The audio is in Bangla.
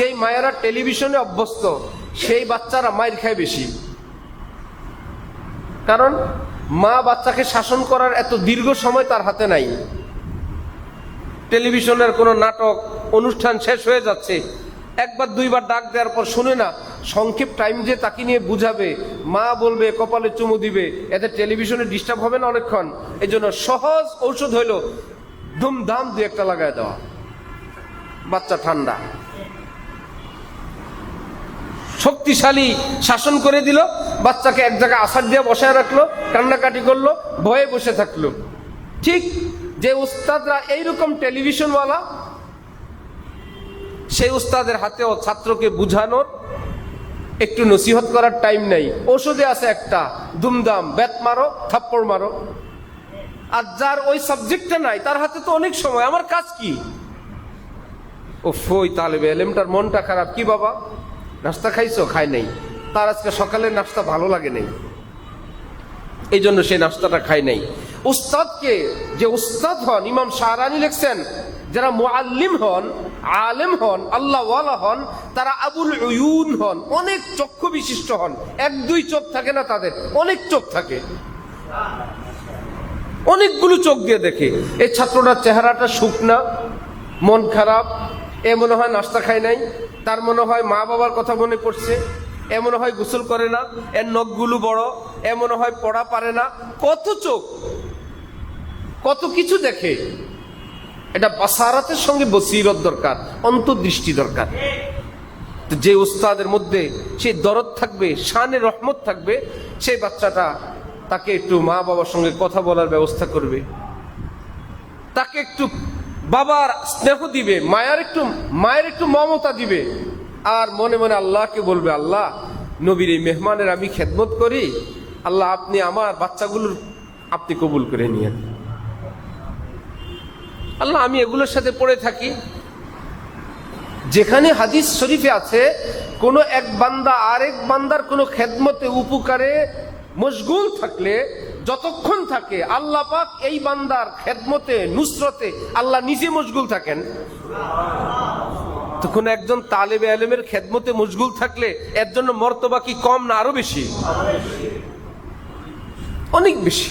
যেই মায়েরা টেলিভিশনে অভ্যস্ত, সেই বাচ্চারা মায়ের খায় বেশি। কারণ মা বাচ্চাকে শাসন করার এত দীর্ঘ সময় তার হাতে নাই। টেলিভিশনের কোনো নাটক, অনুষ্ঠান শেষ হয়ে যাচ্ছে। একবার, দুইবার ডাক দেওয়ার পর শুনে না সংক্ষেপ টাইম যে তাকে নিয়ে বুঝাবে, মা বলবে, কপালে চুমু দিবে, এতে টেলিভিশনে ডিস্টার্ব হবে না অনেকক্ষণ। এই জন্য সহজ ঔষধ হইল ধুমধাম দু একটা লাগায় দেওয়া। বাচ্চা ঠান্ডা। শক্তিশালী শাসন করে দিল, বাচ্চাকে এক জায়গায় আসার দিয়ে বসায় রাখল, কান্নাকাটি করল, ভয়ে বসে থাকল। ঠিক যে উস্তাদরা এইরকম টেলিভিশনওয়ালা, সেই উস্তাদের হাতেও ছাত্রকে বুঝানোর একটু নসিহত করার টাইম নেই। ওষুধে আছে একটা, দুমদাম বেত মারো, থাপ্পড় মারো। আর যার ওই সাবজেক্টটা নাই, তার হাতে তো অনেক সময়, আমার কাজ কি? ও ফই তালেবে, এলেমটার মনটা খারাপ, কি বাবা? নাস্তা খাইছো? খাই নাই। তার আজকে সকালের নাস্তা ভালো লাগে নাই। এই জন্য সেই নাস্তাটা খাই নাই। উস্তাদকে, যে উস্তাদ হন, ইমাম শাহরানি লিখছেন, যারা মুআল্লিম হন, আলেম হন, আল্লাহওয়ালা হন, তারা আবুল উয়ুন হন, অনেক চক্ষু বিশিষ্ট হন। এক, দুই চোখ থাকে না তাদের? অনেক চোখ থাকে। অনেকগুলো চোখ দিয়ে দেখে। এই ছাত্রটার চেহারাটা শুকনা, মন খারাপ এ মনে হয় নাস্তা খায় নাই, তার মনে হয় মা বাবার কথা মনে পড়ছে, এ মনে হয় গোসল করে না, এর নখগুলো বড়, এ মনে হয় পড়া পারে না, কত চোখ, কত কিছু দেখে। এটা বাসারাতের সঙ্গে বসিরত দরকার, অন্তর্দৃষ্টি দরকার। যে উস্তাদের মধ্যে সেই দরদ থাকবে, শানে রহমত থাকবে, সেই বাচ্চাটা তাকে একটু মা বাবার সঙ্গে কথা বলার ব্যবস্থা করবে। তাকে একটু বাবার স্নেহ দিবে, মায়ের একটু মায়ের একটু মমতা দিবে। আর মনে মনে আল্লাহকে বলবে, আল্লাহ, নবীর এই মেহমানের আমি খেদমত করি। আল্লাহ, আপনি আমার বাচ্চাগুলোর আপনি কবুল করে নিয়েন। আল্লাহ, আমি এগুলোর সাথে পড়ে থাকি। যেখানে হাদিস শরীফে আছে, কোন এক বান্দা আরেক বান্দার কোনো খেদমতে উপকারে মশগুল থাকলে যতক্ষণ থাকে, আল্লাহ পাক এই বান্দার খেদমতে, নুসরতে আল্লাহ নিজে মশগুল থাকেন। তখন একজন তালেবে আলেমের খেদমতে মশগুল থাকলে এর জন্য মর্তবা কি কম না আরও বেশি? অনেক বেশি।